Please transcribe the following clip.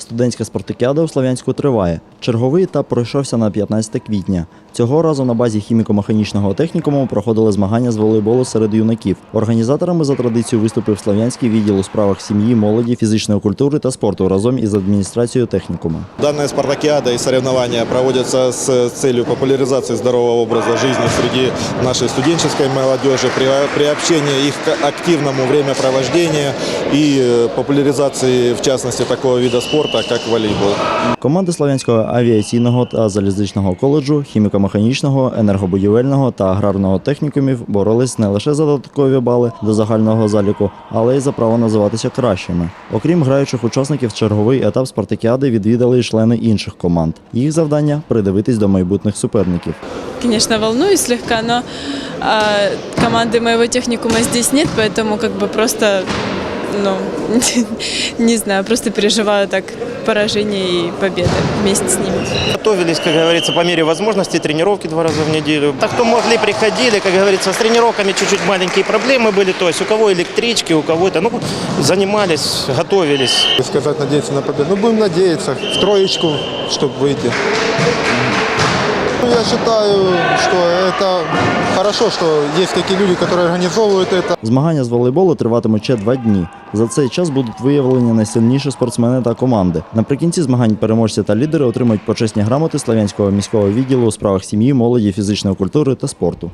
Студентська спартакіада у Слов'янську триває. Черговий етап пройшовся на 15 квітня. Цього разу на базі хіміко-механічного технікуму проходили змагання з волейболу серед юнаків. Організаторами за традицією виступив Слов'янський відділ у справах сім'ї, молоді, фізичної культури та спорту разом із адміністрацією технікуму. Данная спартакиада и соревнования проводятся с целью популяризации здорового образа жизни среди нашей студенческой молодежи, при- приобщения их к активному времяпровождению и э, популяризации, в частности, такого вида спорта, как волейбол. Команди Слов'янського авіаційного та залізничного коледжу, хіміко-механічного, енергобудівельного та аграрного технікумів боролись не лише за додаткові бали до загального заліку, але й за право називатися кращими. Окрім граючих учасників, черговий етап спартакіади відвідали й члени інших команд. Їх завдання придивитись до майбутніх суперників. Конечно, волнуюсь слегка, но а, команды моего техникума здесь нет, поэтому как бы просто, ну, не знаю, просто переживаю так поражение и победы вместе с ними. Готовились, как говорится, по мере возможности, тренировки два раза в неделю. Так кто могли, приходили, как говорится, с тренировками чуть-чуть маленькие проблемы были, то есть у кого электрички, у кого-то, ну, занимались, готовились. сказать, надеяться на победу. Ну, будем надеяться в троечку, чтобы выйти. Ну, я считаю, что это хорошо, что есть такие люди, которые организовывают это. Змагання з волейболу триватимуть ще два дні. За цей час будуть виявлені найсильніші спортсмени та команди. Наприкінці змагань переможці та лідери отримають почесні грамоти Слов'янського міського відділу у справах сім'ї, молоді, фізичної культури та спорту.